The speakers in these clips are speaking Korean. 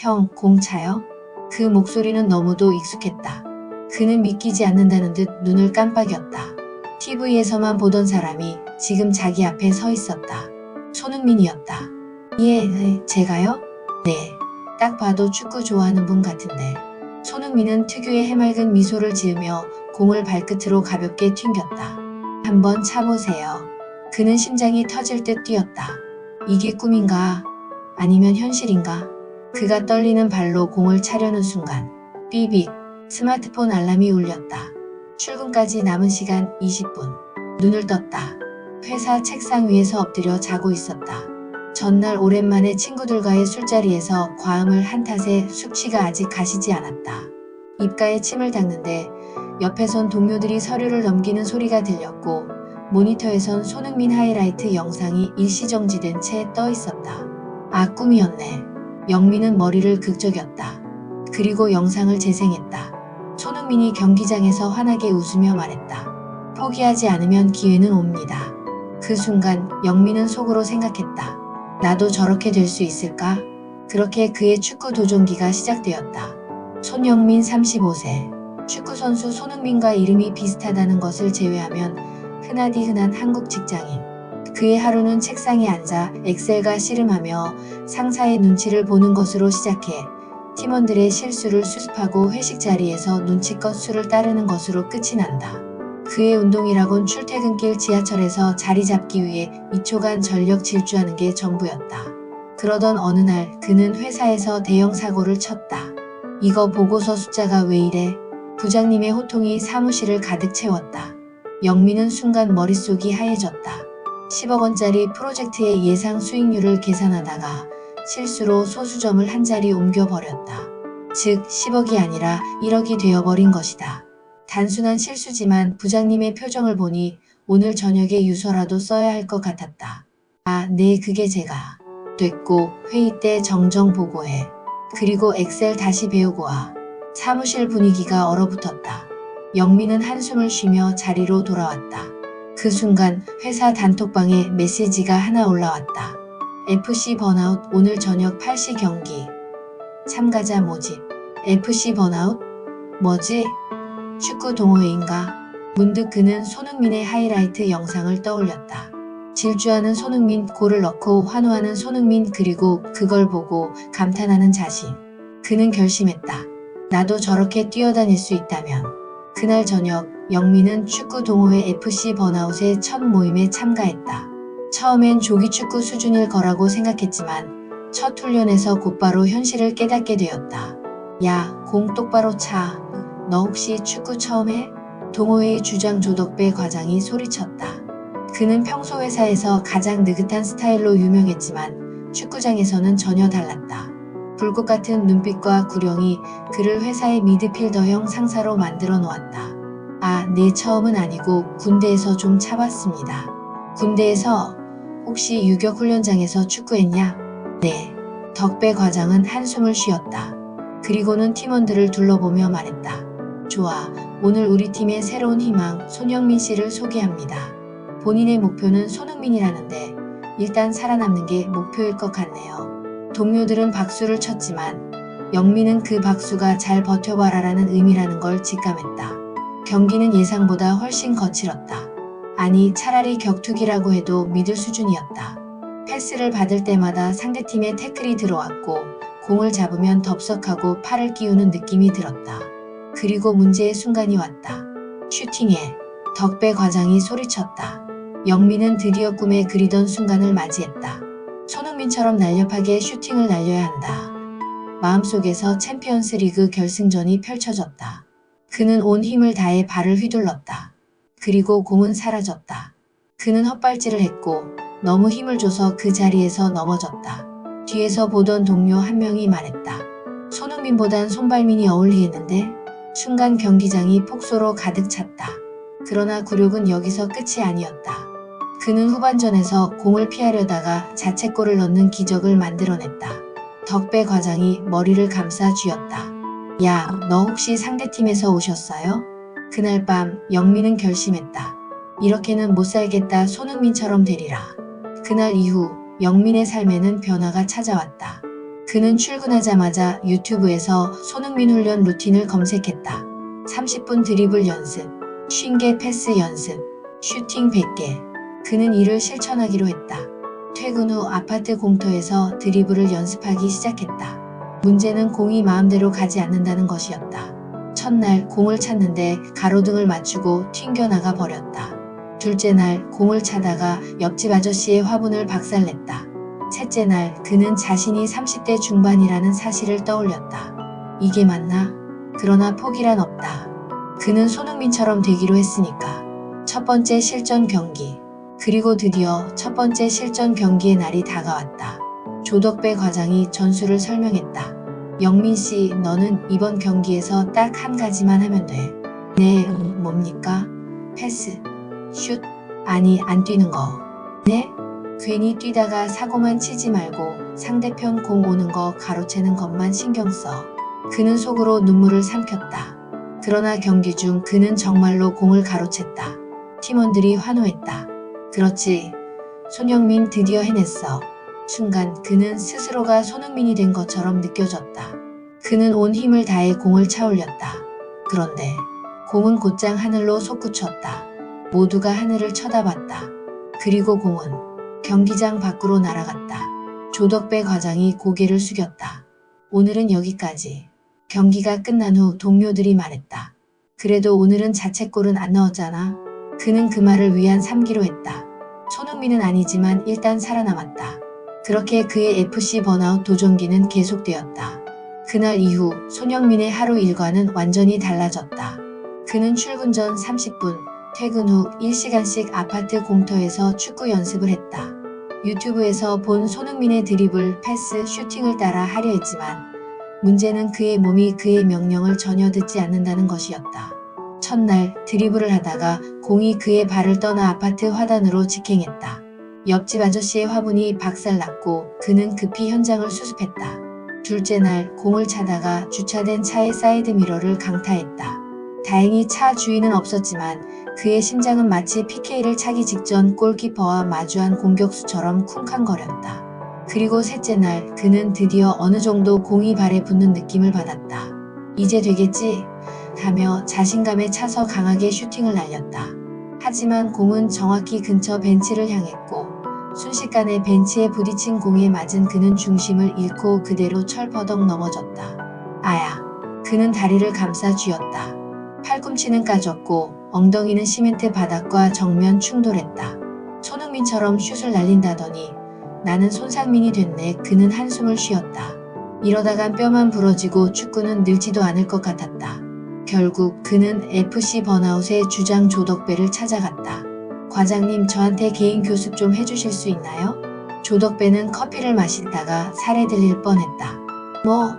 형, 공차요? 그 목소리는 너무도 익숙했다. 그는 믿기지 않는다는 듯 눈을 깜빡였다. TV에서만 보던 사람이 지금 자기 앞에 서 있었다. 손흥민이었다. 예, 네, 제가요? 네. 딱 봐도 축구 좋아하는 분 같은데. 손흥민은 특유의 해맑은 미소를 지으며 공을 발끝으로 가볍게 튕겼다. 한번 차보세요. 그는 심장이 터질 듯 뛰었다. 이게 꿈인가? 아니면 현실인가? 그가 떨리는 발로 공을 차려는 순간 삐빅 스마트폰 알람이 울렸다. 출근까지 남은 시간 20분. 눈을 떴다. 회사 책상 위에서 엎드려 자고 있었다. 전날 오랜만에 친구들과의 술자리에서 과음을 한 탓에 숙취가 아직 가시지 않았다. 입가에 침을 닦는데 옆에선 동료들이 서류를 넘기는 소리가 들렸고 모니터에선 손흥민 하이라이트 영상이 일시정지된 채 떠 있었다. 아 꿈이었네. 영민은 머리를 극적였다. 그리고 영상을 재생했다. 손흥민이 경기장에서 환하게 웃으며 말했다. 포기하지 않으면 기회는 옵니다. 그 순간 영민은 속으로 생각했다. 나도 저렇게 될 수 있을까? 그렇게 그의 축구 도전기가 시작되었다. 손영민 35세. 축구선수 손흥민과 이름이 비슷하다는 것을 제외하면 흔하디 흔한 한국 직장인. 그의 하루는 책상에 앉아 엑셀과 씨름하며 상사의 눈치를 보는 것으로 시작해 팀원들의 실수를 수습하고 회식 자리에서 눈치껏 수를 따르는 것으로 끝이 난다. 그의 운동이라곤 출퇴근길 지하철에서 자리 잡기 위해 2초간 전력 질주하는 게 전부였다. 그러던 어느 날 그는 회사에서 대형 사고를 쳤다. 이거 보고서 숫자가 왜 이래? 부장님의 호통이 사무실을 가득 채웠다. 영민은 순간 머릿속이 하얘졌다. 10억 원짜리 프로젝트의 예상 수익률을 계산하다가 실수로 소수점을 한 자리 옮겨버렸다. 즉 10억이 아니라 1억이 되어버린 것이다. 단순한 실수지만 부장님의 표정을 보니 오늘 저녁에 유서라도 써야 할 것 같았다. 아, 네, 그게 제가. 됐고 회의 때 정정 보고해. 그리고 엑셀 다시 배우고 와. 사무실 분위기가 얼어붙었다. 영민은 한숨을 쉬며 자리로 돌아왔다. 그 순간 회사 단톡방에 메시지가 하나 올라왔다. FC 번아웃 오늘 저녁 8시 경기. 참가자 모집. FC 번아웃? 뭐지? 축구 동호회인가? 문득 그는 손흥민의 하이라이트 영상을 떠올렸다. 질주하는 손흥민, 골을 넣고 환호하는 손흥민 그리고 그걸 보고 감탄하는 자신. 그는 결심했다. 나도 저렇게 뛰어다닐 수 있다면. 그날 저녁 영민은 축구 동호회 FC 번아웃의 첫 모임에 참가했다. 처음엔 조기 축구 수준일 거라고 생각했지만 첫 훈련에서 곧바로 현실을 깨닫게 되었다. 야, 공 똑바로 차. 너 혹시 축구 처음 해? 동호회의 주장 조덕배 과장이 소리쳤다. 그는 평소 회사에서 가장 느긋한 스타일로 유명했지만 축구장에서는 전혀 달랐다. 불꽃 같은 눈빛과 구령이 그를 회사의 미드필더형 상사로 만들어 놓았다. 아, 내 처음은 아니고 군대에서 좀 차봤습니다. 군대에서 혹시 유격 훈련장에서 축구했냐? 네. 덕배 과장은 한숨을 쉬었다. 그리고는 팀원들을 둘러보며 말했다. 좋아. 오늘 우리 팀의 새로운 희망 손영민 씨를 소개합니다. 본인의 목표는 손흥민이라는데 일단 살아남는 게 목표일 것 같네요. 동료들은 박수를 쳤지만 영민은 그 박수가 잘 버텨봐라라는 의미라는 걸 직감했다. 경기는 예상보다 훨씬 거칠었다. 아니 차라리 격투기라고 해도 믿을 수준이었다. 패스를 받을 때마다 상대팀의 태클이 들어왔고 공을 잡으면 덥석하고 팔을 끼우는 느낌이 들었다. 그리고 문제의 순간이 왔다. 슈팅에 덕배 과장이 소리쳤다. 영민은 드디어 꿈에 그리던 순간을 맞이했다. 손흥민처럼 날렵하게 슈팅을 날려야 한다. 마음속에서 챔피언스 리그 결승전이 펼쳐졌다. 그는 온 힘을 다해 발을 휘둘렀다. 그리고 공은 사라졌다. 그는 헛발질을 했고 너무 힘을 줘서 그 자리에서 넘어졌다. 뒤에서 보던 동료 한 명이 말했다. 손흥민보단 손발민이 어울리겠는데? 순간 경기장이 폭소로 가득 찼다. 그러나 굴욕은 여기서 끝이 아니었다. 그는 후반전에서 공을 피하려다가 자책골을 넣는 기적을 만들어냈다. 덕배 과장이 머리를 감싸 쥐었다. 야, 너 혹시 상대팀에서 오셨어요? 그날 밤 영민은 결심했다. 이렇게는 못 살겠다 손흥민처럼 되리라. 그날 이후 영민의 삶에는 변화가 찾아왔다. 그는 출근하자마자 유튜브에서 손흥민 훈련 루틴을 검색했다. 30분 드리블 연습, 50개 패스 연습, 슈팅 100개. 그는 이를 실천하기로 했다. 퇴근 후 아파트 공터에서 드리블을 연습하기 시작했다. 문제는 공이 마음대로 가지 않는다는 것이었다. 첫날 공을 찾는데 가로등을 맞추고 튕겨나가 버렸다. 둘째 날 공을 차다가 옆집 아저씨의 화분을 박살냈다. 셋째 날 그는 자신이 30대 중반이라는 사실을 떠올렸다. 이게 맞나? 그러나 포기란 없다. 그는 손흥민처럼 되기로 했으니까. 첫 번째 실전 경기. 그리고 드디어 첫 번째 실전 경기의 날이 다가왔다. 조덕배 과장이 전술을 설명했다. 영민 씨, 너는 이번 경기에서 딱 한 가지만 하면 돼. 네, 음, 뭡니까? 패스, 슛, 아니, 안 뛰는 거. 네? 괜히 뛰다가 사고만 치지 말고 상대편 공 오는 거 가로채는 것만 신경 써. 그는 속으로 눈물을 삼켰다. 그러나 경기 중 그는 정말로 공을 가로챘다. 팀원들이 환호했다. 그렇지. 손영민 드디어 해냈어. 순간 그는 스스로가 손흥민이 된 것처럼 느껴졌다. 그는 온 힘을 다해 공을 차올렸다. 그런데 공은 곧장 하늘로 솟구쳤다. 모두가 하늘을 쳐다봤다. 그리고 공은 경기장 밖으로 날아갔다. 조덕배 과장이 고개를 숙였다. 오늘은 여기까지. 경기가 끝난 후 동료들이 말했다. 그래도 오늘은 자책골은 안 넣었잖아. 그는 그 말을 위안 삼기로 했다. 손흥민은 아니지만 일단 살아남았다. 그렇게 그의 FC 번아웃 도전기는 계속되었다. 그날 이후 손영민의 하루 일과는 완전히 달라졌다. 그는 출근 전 30분, 퇴근 후 1시간씩 아파트 공터에서 축구 연습을 했다. 유튜브에서 본 손흥민의 드리블, 패스, 슈팅을 따라 하려 했지만 문제는 그의 몸이 그의 명령을 전혀 듣지 않는다는 것이었다. 첫날 드리블을 하다가 공이 그의 발을 떠나 아파트 화단으로 직행했다. 옆집 아저씨의 화분이 박살났고 그는 급히 현장을 수습했다. 둘째 날 공을 차다가 주차된 차의 사이드 미러를 강타했다. 다행히 차 주인은 없었지만 그의 심장은 마치 PK를 차기 직전 골키퍼와 마주한 공격수처럼 쿵쾅거렸다. 그리고 셋째 날 그는 드디어 어느 정도 공이 발에 붙는 느낌을 받았다. 이제 되겠지? 하며 자신감에 차서 강하게 슈팅을 날렸다. 하지만 공은 정확히 근처 벤치를 향했고 순식간에 벤치에 부딪힌 공에 맞은 그는 중심을 잃고 그대로 철퍼덕 넘어졌다. 아야. 그는 다리를 감싸 쥐었다. 팔꿈치는 까졌고 엉덩이는 시멘트 바닥과 정면 충돌했다. 손흥민처럼 슛을 날린다더니 나는 손상민이 됐네. 그는 한숨을 쉬었다. 이러다간 뼈만 부러지고 축구는 늘지도 않을 것 같았다. 결국 그는 FC 번아웃의 주장 조덕배를 찾아갔다. 과장님 저한테 개인 교습 좀 해주실 수 있나요? 조덕배는 커피를 마시다가 살에 들릴 뻔했다. 뭐?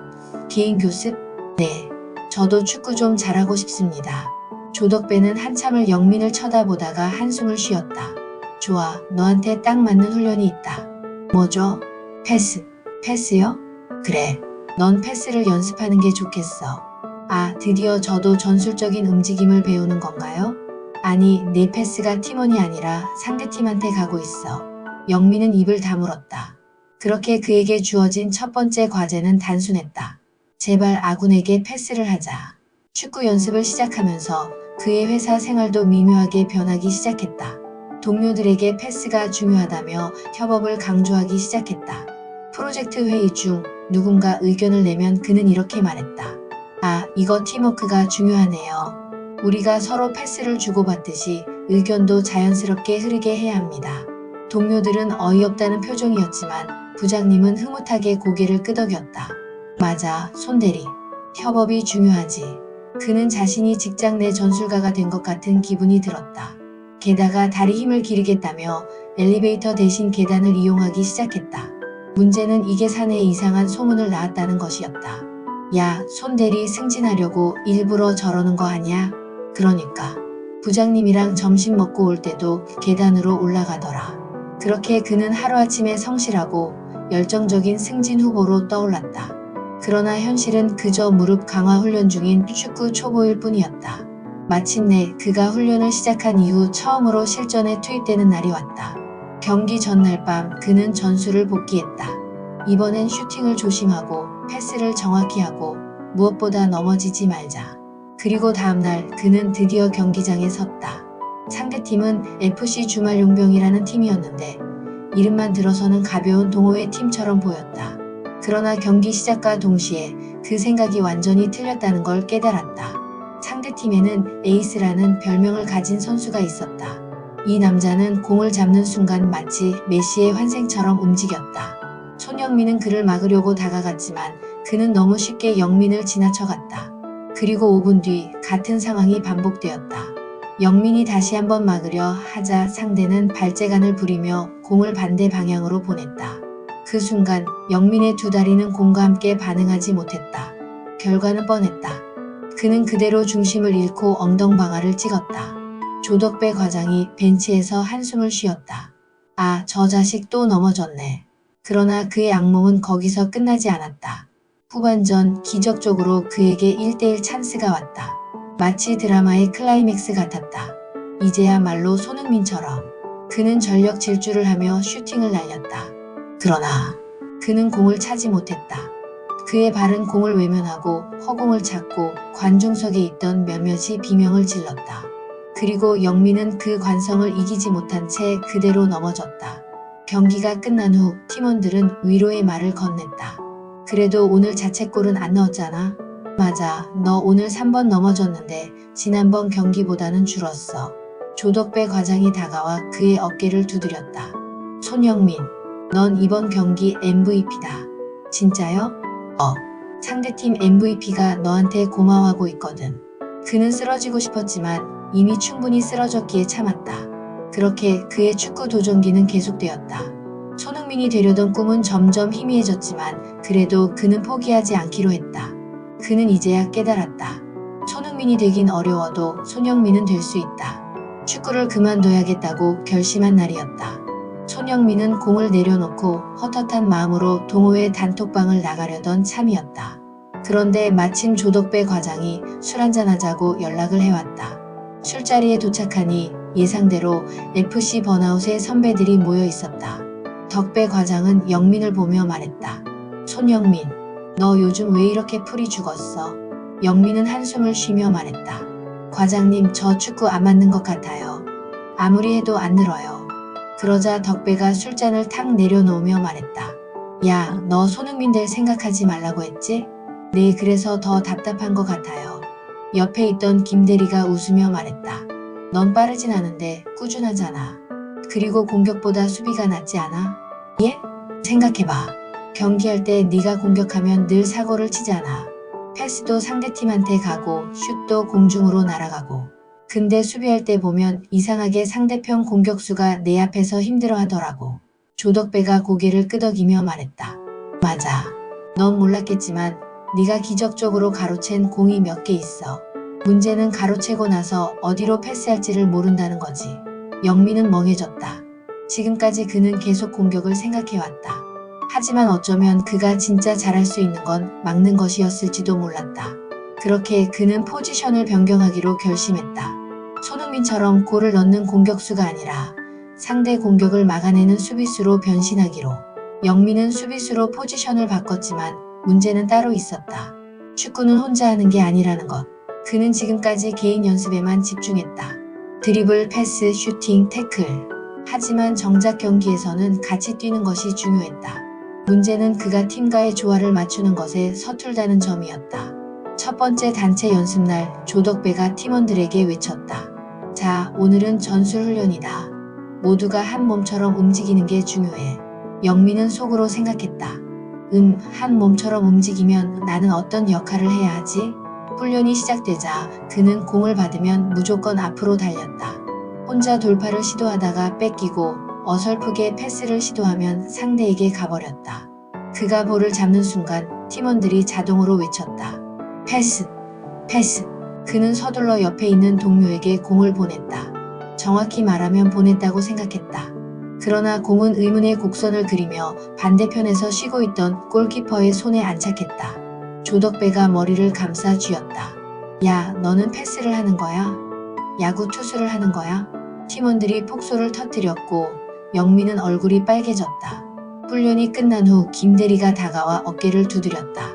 개인 교습? 네. 저도 축구 좀 잘하고 싶습니다. 조덕배는 한참을 영민을 쳐다보다가 한숨을 쉬었다. 좋아, 너한테 딱 맞는 훈련이 있다. 뭐죠? 패스. 패스요? 그래. 넌 패스를 연습하는 게 좋겠어. 아, 드디어 저도 전술적인 움직임을 배우는 건가요? 아니, 내 패스가 팀원이 아니라 상대팀한테 가고 있어. 영민은 입을 다물었다. 그렇게 그에게 주어진 첫 번째 과제는 단순했다. 제발 아군에게 패스를 하자. 축구 연습을 시작하면서 그의 회사 생활도 미묘하게 변하기 시작했다. 동료들에게 패스가 중요하다며 협업을 강조하기 시작했다. 프로젝트 회의 중 누군가 의견을 내면 그는 이렇게 말했다. 아, 이거 팀워크가 중요하네요. 우리가 서로 패스를 주고받듯이 의견도 자연스럽게 흐르게 해야 합니다. 동료들은 어이없다는 표정이었지만 부장님은 흐뭇하게 고개를 끄덕였다. 맞아, 손대리. 협업이 중요하지. 그는 자신이 직장 내 전술가가 된 것 같은 기분이 들었다. 게다가 다리 힘을 기르겠다며 엘리베이터 대신 계단을 이용하기 시작했다. 문제는 이게 사내에 이상한 소문을 낳았다는 것이었다. 야, 손대리 승진하려고 일부러 저러는 거 아니야? 그러니까. 부장님이랑 점심 먹고 올 때도 계단으로 올라가더라. 그렇게 그는 하루아침에 성실하고 열정적인 승진 후보로 떠올랐다. 그러나 현실은 그저 무릎 강화 훈련 중인 축구 초보일 뿐이었다. 마침내 그가 훈련을 시작한 이후 처음으로 실전에 투입되는 날이 왔다. 경기 전날 밤 그는 전술을 복귀했다. 이번엔 슈팅을 조심하고 패스를 정확히 하고 무엇보다 넘어지지 말자. 그리고 다음날 그는 드디어 경기장에 섰다. 상대팀은 FC 주말용병이라는 팀이었는데 이름만 들어서는 가벼운 동호회 팀처럼 보였다. 그러나 경기 시작과 동시에 그 생각이 완전히 틀렸다는 걸 깨달았다. 상대팀에는 에이스라는 별명을 가진 선수가 있었다. 이 남자는 공을 잡는 순간 마치 메시의 환생처럼 움직였다. 손영민은 그를 막으려고 다가갔지만 그는 너무 쉽게 영민을 지나쳐갔다. 그리고 5분 뒤 같은 상황이 반복되었다. 영민이 다시 한번 막으려 하자 상대는 발재간을 부리며 공을 반대 방향으로 보냈다. 그 순간 영민의 두 다리는 공과 함께 반응하지 못했다. 결과는 뻔했다. 그는 그대로 중심을 잃고 엉덩방아를 찍었다. 조덕배 과장이 벤치에서 한숨을 쉬었다. 아, 저 자식 또 넘어졌네. 그러나 그의 악몽은 거기서 끝나지 않았다. 후반전 기적적으로 그에게 1대1 찬스가 왔다. 마치 드라마의 클라이맥스 같았다. 이제야말로 손흥민처럼 그는 전력 질주를 하며 슈팅을 날렸다. 그러나 그는 공을 차지 못했다. 그의 발은 공을 외면하고 허공을 찾고 관중석에 있던 몇몇이 비명을 질렀다. 그리고 영민은 그 관성을 이기지 못한 채 그대로 넘어졌다. 경기가 끝난 후 팀원들은 위로의 말을 건넸다. 그래도 오늘 자책골은 안 넣었잖아. 맞아. 너 오늘 3번 넘어졌는데 지난번 경기보다는 줄었어. 조덕배 과장이 다가와 그의 어깨를 두드렸다. 손영민, 넌 이번 경기 MVP다. 진짜요? 어. 상대팀 MVP가 너한테 고마워하고 있거든. 그는 쓰러지고 싶었지만 이미 충분히 쓰러졌기에 참았다. 그렇게 그의 축구 도전기는 계속되었다. 손흥민이 되려던 꿈은 점점 희미해졌지만 그래도 그는 포기하지 않기로 했다. 그는 이제야 깨달았다. 손흥민이 되긴 어려워도 손영민은 될 수 있다. 축구를 그만둬야겠다고 결심한 날이었다. 손영민은 공을 내려놓고 헛헛한 마음으로 동호회 단톡방을 나가려던 참이었다. 그런데 마침 조덕배 과장이 술 한잔하자고 연락을 해왔다. 술자리에 도착하니 예상대로 FC 번아웃의 선배들이 모여 있었다. 덕배 과장은 영민을 보며 말했다. 손영민, 너 요즘 왜 이렇게 풀이 죽었어? 영민은 한숨을 쉬며 말했다. 과장님, 저 축구 안 맞는 것 같아요. 아무리 해도 안 늘어요. 그러자 덕배가 술잔을 탁 내려놓으며 말했다. 야, 너 손흥민 될 생각하지 말라고 했지? 네, 그래서 더 답답한 것 같아요. 옆에 있던 김대리가 웃으며 말했다. 넌 빠르진 않은데 꾸준하잖아. 그리고 공격보다 수비가 낫지 않아? 예? 생각해봐. 경기할 때 네가 공격하면 늘 사고를 치잖아. 패스도 상대팀한테 가고 슛도 공중으로 날아가고. 근데 수비할 때 보면 이상하게 상대편 공격수가 내 앞에서 힘들어 하더라고. 조덕배가 고개를 끄덕이며 말했다. 맞아. 넌 몰랐겠지만 네가 기적적으로 가로챈 공이 몇 개 있어. 문제는 가로채고 나서 어디로 패스할지를 모른다는 거지. 영민은 멍해졌다. 지금까지 그는 계속 공격을 생각해왔다. 하지만 어쩌면 그가 진짜 잘할 수 있는 건 막는 것이었을지도 몰랐다. 그렇게 그는 포지션을 변경하기로 결심했다. 손흥민처럼 골을 넣는 공격수가 아니라 상대 공격을 막아내는 수비수로 변신하기로. 영민은 수비수로 포지션을 바꿨지만 문제는 따로 있었다. 축구는 혼자 하는 게 아니라는 것. 그는 지금까지 개인 연습에만 집중했다. 드리블, 패스, 슈팅, 태클. 하지만 정작 경기에서는 같이 뛰는 것이 중요했다. 문제는 그가 팀과의 조화를 맞추는 것에 서툴다는 점이었다. 첫 번째 단체 연습날 조덕배가 팀원들에게 외쳤다. 자, 오늘은 전술 훈련이다. 모두가 한 몸처럼 움직이는 게 중요해. 영민은 속으로 생각했다. 음, 한 몸처럼 움직이면 나는 어떤 역할을 해야 하지? 훈련이 시작되자 그는 공을 받으면 무조건 앞으로 달렸다. 혼자 돌파를 시도하다가 뺏기고 어설프게 패스를 시도하면 상대에게 가버렸다. 그가 볼을 잡는 순간 팀원들이 자동으로 외쳤다. 패스, 패스. 그는 서둘러 옆에 있는 동료에게 공을 보냈다. 정확히 말하면 보냈다고 생각했다. 그러나 공은 의문의 곡선을 그리며 반대편에서 쉬고 있던 골키퍼의 손에 안착했다. 조덕배가 머리를 감싸 쥐었다. 야, 너는 패스를 하는 거야? 야구 투수를 하는 거야? 팀원들이 폭소를 터뜨렸고 영민은 얼굴이 빨개졌다. 훈련이 끝난 후 김대리가 다가와 어깨를 두드렸다.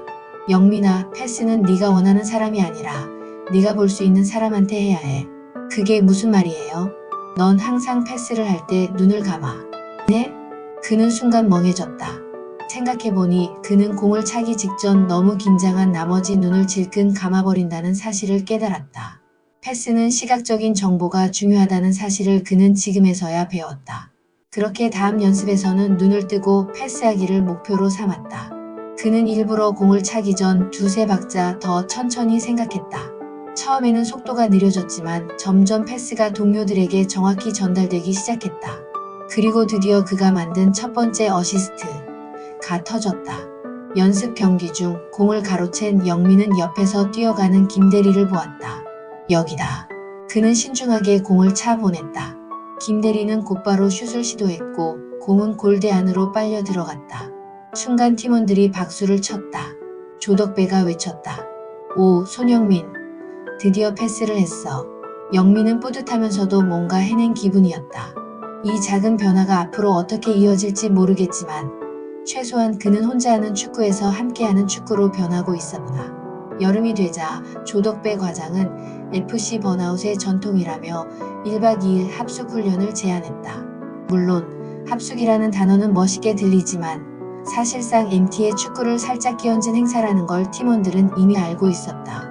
영민아, 패스는 네가 원하는 사람이 아니라 네가 볼 수 있는 사람한테 해야 해. 그게 무슨 말이에요? 넌 항상 패스를 할 때 눈을 감아. 네? 그는 순간 멍해졌다. 생각해보니 그는 공을 차기 직전 너무 긴장한 나머지 눈을 질끈 감아버린다는 사실을 깨달았다. 패스는 시각적인 정보가 중요하다는 사실을 그는 지금에서야 배웠다. 그렇게 다음 연습에서는 눈을 뜨고 패스하기를 목표로 삼았다. 그는 일부러 공을 차기 전 두세 박자 더 천천히 생각했다. 처음에는 속도가 느려졌지만 점점 패스가 동료들에게 정확히 전달되기 시작했다. 그리고 드디어 그가 만든 첫 번째 어시스트가 터졌다. 연습 경기 중 공을 가로챈 영민은 옆에서 뛰어가는 김대리를 보았다. 여기다. 그는 신중하게 공을 차 보냈다. 김대리는 곧바로 슛을 시도했고 공은 골대 안으로 빨려 들어갔다. 순간 팀원들이 박수를 쳤다. 조덕배가 외쳤다. 오, 손영민. 드디어 패스를 했어. 영민은 뿌듯하면서도 뭔가 해낸 기분이었다. 이 작은 변화가 앞으로 어떻게 이어질지 모르겠지만 최소한 그는 혼자 하는 축구에서 함께하는 축구로 변하고 있었다. 여름이 되자 조덕배 과장은 FC 번아웃의 전통이라며 1박 2일 합숙 훈련을 제안했다. 물론 합숙이라는 단어는 멋있게 들리지만 사실상 MT의 축구를 살짝 끼얹은 행사라는 걸 팀원들은 이미 알고 있었다.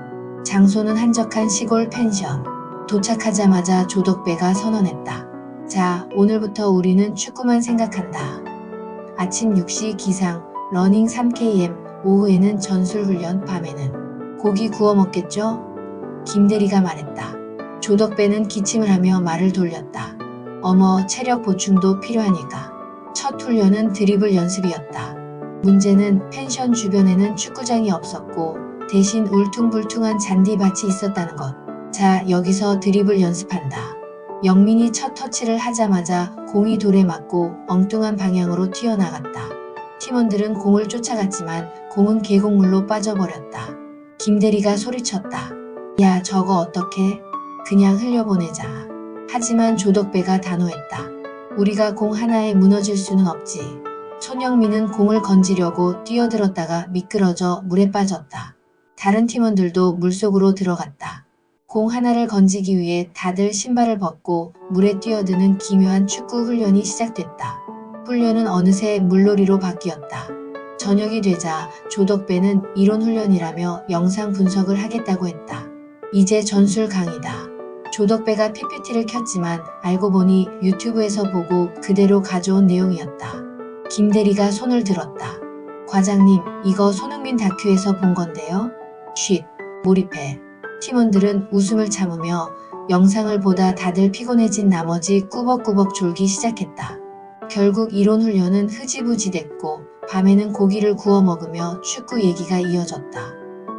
장소는 한적한 시골 펜션. 도착하자마자 조덕배가 선언했다. 자, 오늘부터 우리는 축구만 생각한다. 아침 6시 기상, 러닝 3km, 오후에는 전술훈련, 밤에는 고기 구워 먹겠죠? 김대리가 말했다. 조덕배는 기침을 하며 말을 돌렸다. 어머, 체력 보충도 필요하니까. 첫 훈련은 드리블 연습이었다. 문제는 펜션 주변에는 축구장이 없었고 대신 울퉁불퉁한 잔디밭이 있었다는 것. 자, 여기서 드리블 연습한다. 영민이 첫 터치를 하자마자 공이 돌에 맞고 엉뚱한 방향으로 튀어나갔다. 팀원들은 공을 쫓아갔지만 공은 계곡물로 빠져버렸다. 김대리가 소리쳤다. 야, 저거 어떡해? 그냥 흘려보내자. 하지만 조덕배가 단호했다. 우리가 공 하나에 무너질 수는 없지. 손영민은 공을 건지려고 뛰어들었다가 미끄러져 물에 빠졌다. 다른 팀원들도 물속으로 들어갔다. 공 하나를 건지기 위해 다들 신발을 벗고 물에 뛰어드는 기묘한 축구 훈련이 시작됐다. 훈련은 어느새 물놀이로 바뀌었다. 저녁이 되자 조덕배는 이론 훈련이라며 영상 분석을 하겠다고 했다. 이제 전술 강의다. 조덕배가 PPT를 켰지만 알고 보니 유튜브에서 보고 그대로 가져온 내용이었다. 김대리가 손을 들었다. 과장님, 이거 손흥민 다큐에서 본 건데요. 쉿, 몰입해. 팀원들은 웃음을 참으며 영상을 보다 다들 피곤해진 나머지 꾸벅꾸벅 졸기 시작했다. 결국 이론 훈련은 흐지부지 됐고 밤에는 고기를 구워 먹으며 축구 얘기가 이어졌다.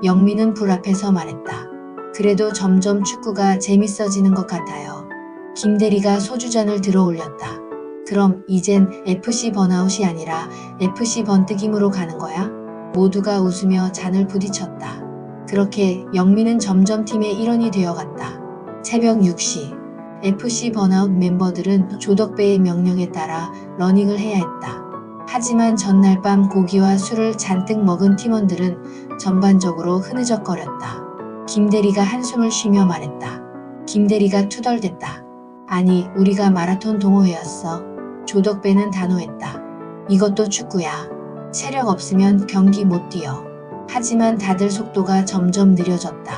영민은 불 앞에서 말했다. 그래도 점점 축구가 재밌어지는 것 같아요. 김대리가 소주잔을 들어 올렸다. 그럼 이젠 FC 번아웃이 아니라 FC 번뜩임으로 가는 거야? 모두가 웃으며 잔을 부딪혔다. 그렇게 영민은 점점 팀의 일원이 되어갔다. 새벽 6시 FC 번아웃 멤버들은 조덕배의 명령에 따라 러닝을 해야 했다. 하지만 전날 밤 고기와 술을 잔뜩 먹은 팀원들은 전반적으로 흐느적거렸다. 김대리가 한숨을 쉬며 말했다. 김대리가 투덜댔다. 아니, 우리가 마라톤 동호회였어. 조덕배는 단호했다. 이것도 축구야. 체력 없으면 경기 못 뛰어. 하지만 다들 속도가 점점 느려졌다.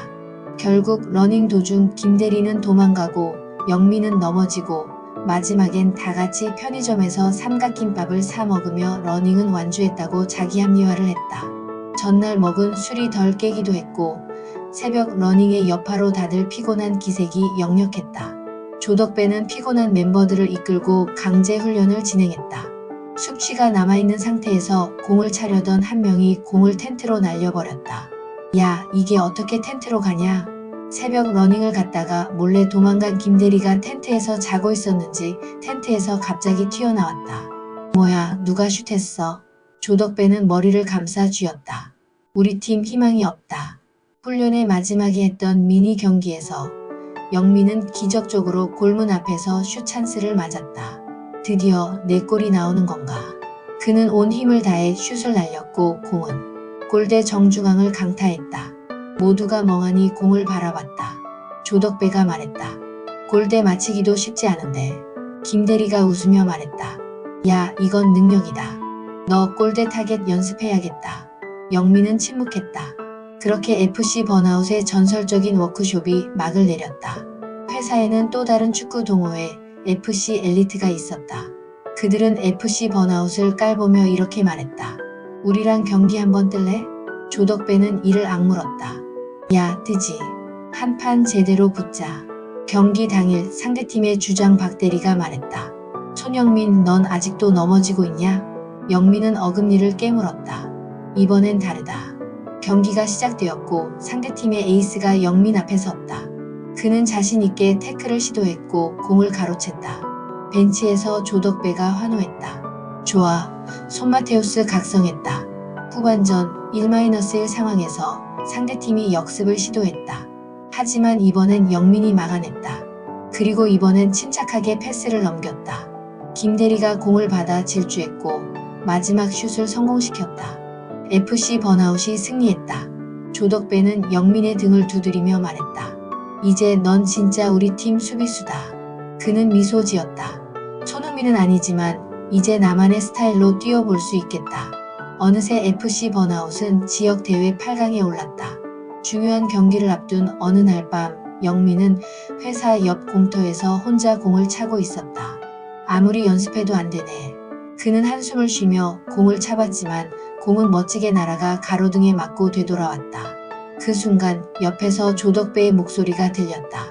결국 러닝 도중 김대리는 도망가고 영민은 넘어지고 마지막엔 다 같이 편의점에서 삼각김밥을 사 먹으며 러닝은 완주했다고 자기 합리화를 했다. 전날 먹은 술이 덜 깨기도 했고 새벽 러닝의 여파로 다들 피곤한 기색이 역력했다. 조덕배는 피곤한 멤버들을 이끌고 강제 훈련을 진행했다. 숙취가 남아있는 상태에서 공을 차려던 한 명이 공을 텐트로 날려버렸다. 야, 이게 어떻게 텐트로 가냐? 새벽 러닝을 갔다가 몰래 도망간 김대리가 텐트에서 자고 있었는지 텐트에서 갑자기 튀어나왔다. 뭐야, 누가 슛했어? 조덕배는 머리를 감싸 쥐었다. 우리 팀 희망이 없다. 훈련의 마지막에 했던 미니 경기에서 영민은 기적적으로 골문 앞에서 슛 찬스를 맞았다. 드디어 내 골이 나오는 건가? 그는 온 힘을 다해 슛을 날렸고 공은 골대 정중앙을 강타했다. 모두가 멍하니 공을 바라봤다. 조덕배가 말했다. 골대 맞히기도 쉽지 않은데. 김대리가 웃으며 말했다. 야, 이건 능력이다. 너 골대 타겟 연습해야겠다. 영민은 침묵했다. 그렇게 FC 번아웃의 전설적인 워크숍이 막을 내렸다. 회사에는 또 다른 축구 동호회 FC 엘리트가 있었다. 그들은 FC 번아웃을 깔보며 이렇게 말했다. 우리랑 경기 한번 뜰래? 조덕배는 이를 악물었다. 야, 뜨지. 한 판 제대로 붙자. 경기 당일 상대팀의 주장 박대리가 말했다. 손영민, 넌 아직도 넘어지고 있냐? 영민은 어금니를 깨물었다. 이번엔 다르다. 경기가 시작되었고 상대팀의 에이스가 영민 앞에 섰다. 그는 자신있게 태클을 시도했고 공을 가로챘다. 벤치에서 조덕배가 환호했다. 좋아. 손마테우스 각성했다. 후반전 1-1 상황에서 상대팀이 역습을 시도했다. 하지만 이번엔 영민이 막아냈다. 그리고 이번엔 침착하게 패스를 넘겼다. 김대리가 공을 받아 질주했고 마지막 슛을 성공시켰다. FC 번아웃이 승리했다. 조덕배는 영민의 등을 두드리며 말했다. 이제 넌 진짜 우리 팀 수비수다. 그는 미소 지었다. 손흥민은 아니지만 이제 나만의 스타일로 뛰어볼 수 있겠다. 어느새 FC 번아웃은 지역 대회 8강에 올랐다. 중요한 경기를 앞둔 어느 날 밤 영민은 회사 옆 공터에서 혼자 공을 차고 있었다. 아무리 연습해도 안 되네. 그는 한숨을 쉬며 공을 차봤지만 공은 멋지게 날아가 가로등에 맞고 되돌아왔다. 그 순간 옆에서 조덕배의 목소리가 들렸다.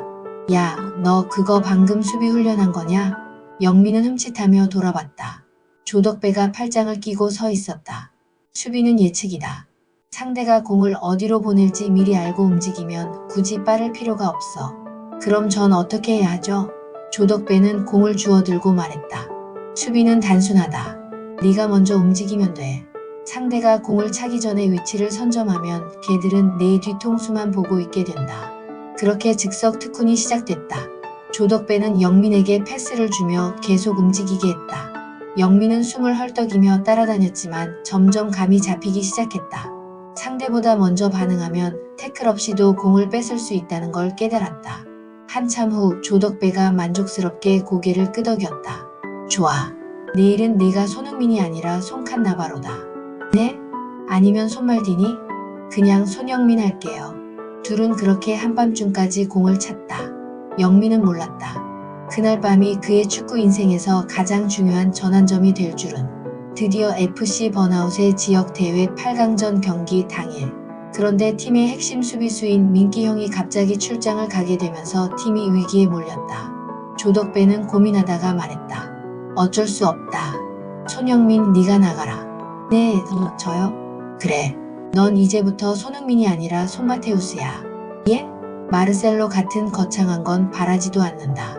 야, 너 그거 방금 수비 훈련한 거냐? 영민은 흠칫하며 돌아봤다. 조덕배가 팔짱을 끼고 서 있었다. 수비는 예측이다. 상대가 공을 어디로 보낼지 미리 알고 움직이면 굳이 빠를 필요가 없어. 그럼 전 어떻게 해야 하죠? 조덕배는 공을 주워들고 말했다. 수비는 단순하다. 네가 먼저 움직이면 돼. 상대가 공을 차기 전에 위치를 선점하면 걔들은 내 뒤통수만 보고 있게 된다. 그렇게 즉석 특훈이 시작됐다. 조덕배는 영민에게 패스를 주며 계속 움직이게 했다. 영민은 숨을 헐떡이며 따라다녔지만 점점 감이 잡히기 시작했다. 상대보다 먼저 반응하면 태클 없이도 공을 뺏을 수 있다는 걸 깨달았다. 한참 후 조덕배가 만족스럽게 고개를 끄덕였다. 좋아. 내일은 네가 손흥민이 아니라 손칸 나바로다. 네? 아니면 손말디니? 그냥 손영민 할게요. 둘은 그렇게 한밤중까지 공을 찼다. 영민은 몰랐다. 그날 밤이 그의 축구 인생에서 가장 중요한 전환점이 될 줄은 드디어 FC 번아웃의 지역 대회 8강전 경기 당일. 그런데 팀의 핵심 수비수인 민기 형이 갑자기 출장을 가게 되면서 팀이 위기에 몰렸다. 조덕배는 고민하다가 말했다. 어쩔 수 없다. 손영민 네가 나가라. 네, 어, 저요? 그래. 넌 이제부터 손흥민이 아니라 손마테우스야. 예? 마르셀로 같은 거창한 건 바라지도 않는다.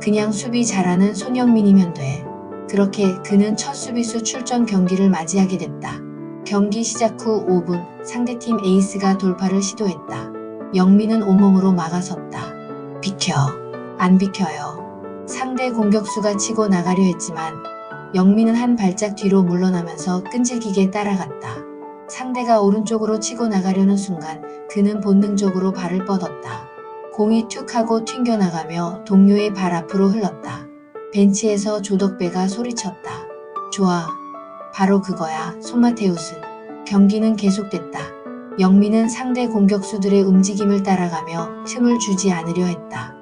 그냥 수비 잘하는 손영민이면 돼. 그렇게 그는 첫 수비수 출전 경기를 맞이하게 됐다. 경기 시작 후 5분 상대팀 에이스가 돌파를 시도했다. 영민은 온몸으로 막아섰다. 비켜. 안 비켜요. 상대 공격수가 치고 나가려 했지만 영민은 한 발짝 뒤로 물러나면서 끈질기게 따라갔다. 상대가 오른쪽으로 치고 나가려는 순간 그는 본능적으로 발을 뻗었다. 공이 툭 하고 튕겨나가며 동료의 발 앞으로 흘렀다. 벤치에서 조덕배가 소리쳤다. 좋아. 바로 그거야, 손마테우스. 경기는 계속됐다. 영민은 상대 공격수들의 움직임을 따라가며 틈을 주지 않으려 했다.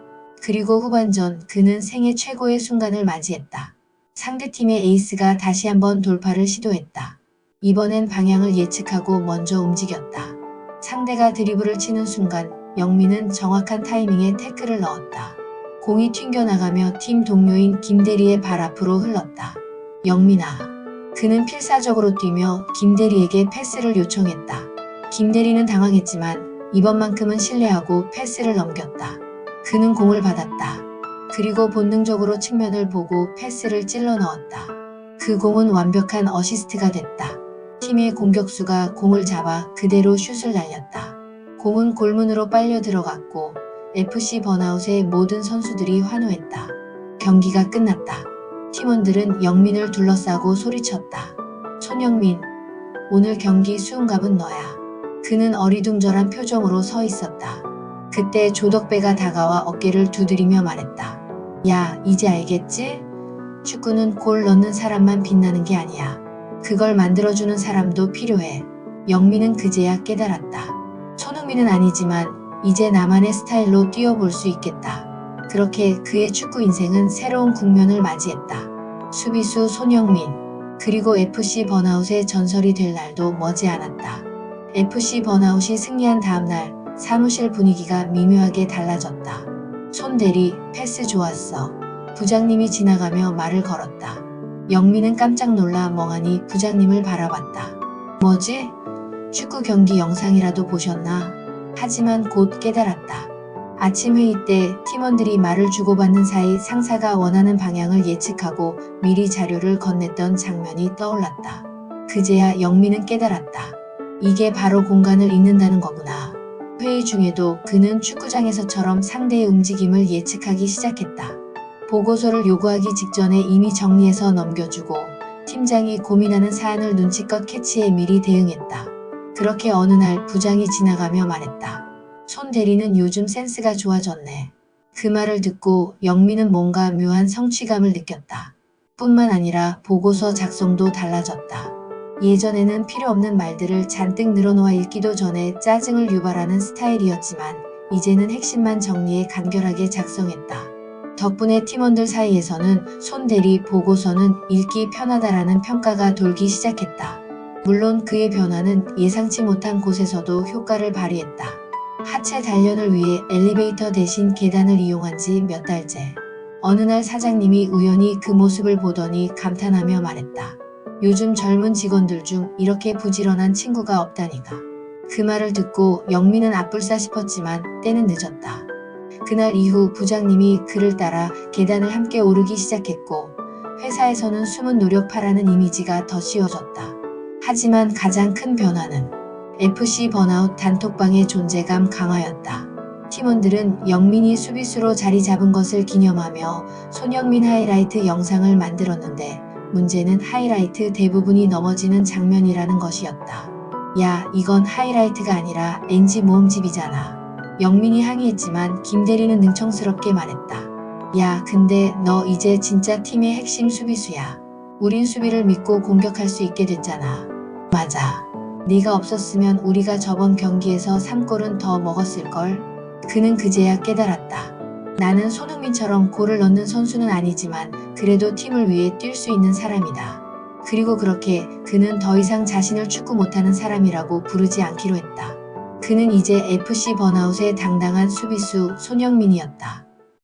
그리고 후반전 그는 생애 최고의 순간을 맞이했다. 상대팀의 에이스가 다시 한번 돌파를 시도했다. 이번엔 방향을 예측하고 먼저 움직였다. 상대가 드리블을 치는 순간 영민은 정확한 타이밍에 태클을 넣었다. 공이 튕겨나가며 팀 동료인 김대리의 발 앞으로 흘렀다. 영민아. 그는 필사적으로 뛰며 김대리에게 패스를 요청했다. 김대리는 당황했지만 이번만큼은 신뢰하고 패스를 넘겼다. 그는 공을 받았다. 그리고 본능적으로 측면을 보고 패스를 찔러 넣었다. 그 공은 완벽한 어시스트가 됐다. 팀의 공격수가 공을 잡아 그대로 슛을 날렸다. 공은 골문으로 빨려 들어갔고 FC 번아웃의 모든 선수들이 환호했다. 경기가 끝났다. 팀원들은 영민을 둘러싸고 소리쳤다. 손영민, 오늘 경기 수은갑은 너야. 그는 어리둥절한 표정으로 서 있었다. 그때 조덕배가 다가와 어깨를 두드리며 말했다. 야, 이제 알겠지? 축구는 골 넣는 사람만 빛나는 게 아니야. 그걸 만들어주는 사람도 필요해. 영민은 그제야 깨달았다. 손흥민은 아니지만 이제 나만의 스타일로 뛰어볼 수 있겠다. 그렇게 그의 축구 인생은 새로운 국면을 맞이했다. 수비수 손영민, 그리고 FC 번아웃의 전설이 될 날도 머지않았다. FC 번아웃이 승리한 다음날 사무실 분위기가 미묘하게 달라졌다. 손 대리, 패스 좋았어. 부장님이 지나가며 말을 걸었다. 영민은 깜짝 놀라 멍하니 부장님을 바라봤다. 뭐지? 축구 경기 영상이라도 보셨나? 하지만 곧 깨달았다. 아침 회의 때 팀원들이 말을 주고받는 사이 상사가 원하는 방향을 예측하고 미리 자료를 건넸던 장면이 떠올랐다. 그제야 영민은 깨달았다. 이게 바로 공간을 읽는다는 거구나. 회의 중에도 그는 축구장에서처럼 상대의 움직임을 예측하기 시작했다. 보고서를 요구하기 직전에 이미 정리해서 넘겨주고 팀장이 고민하는 사안을 눈치껏 캐치해 미리 대응했다. 그렇게 어느 날 부장이 지나가며 말했다. 손 대리는 요즘 센스가 좋아졌네. 그 말을 듣고 영민은 뭔가 묘한 성취감을 느꼈다. 뿐만 아니라 보고서 작성도 달라졌다. 예전에는 필요 없는 말들을 잔뜩 늘어놓아 읽기도 전에 짜증을 유발하는 스타일이었지만 이제는 핵심만 정리해 간결하게 작성했다. 덕분에 팀원들 사이에서는 손 대리 보고서는 읽기 편하다라는 평가가 돌기 시작했다. 물론 그의 변화는 예상치 못한 곳에서도 효과를 발휘했다. 하체 단련을 위해 엘리베이터 대신 계단을 이용한 지 몇 달째. 어느 날 사장님이 우연히 그 모습을 보더니 감탄하며 말했다. 요즘 젊은 직원들 중 이렇게 부지런한 친구가 없다니까. 그 말을 듣고 영민은 앞불싸 싶었지만 때는 늦었다. 그날 이후 부장님이 그를 따라 계단을 함께 오르기 시작했고 회사에서는 숨은 노력파라는 이미지가 더 씌워졌다. 하지만 가장 큰 변화는 FC 번아웃 단톡방의 존재감 강화였다. 팀원들은 영민이 수비수로 자리 잡은 것을 기념하며 손영민 하이라이트 영상을 만들었는데 문제는 하이라이트 대부분이 넘어지는 장면이라는 것이었다. 야, 이건 하이라이트가 아니라 NG 모음집이잖아. 영민이 항의했지만 김대리는 능청스럽게 말했다. 야, 근데 너 이제 진짜 팀의 핵심 수비수야. 우린 수비를 믿고 공격할 수 있게 됐잖아. 맞아. 네가 없었으면 우리가 저번 경기에서 3골은 더 먹었을걸. 그는 그제야 깨달았다. 나는 손흥민처럼 골을 넣는 선수는 아니지만 그래도 팀을 위해 뛸 수 있는 사람이다. 그리고 그렇게 그는 더 이상 자신을 축구 못하는 사람이라고 부르지 않기로 했다. 그는 이제 FC 번아웃의 당당한 수비수 손영민이었다.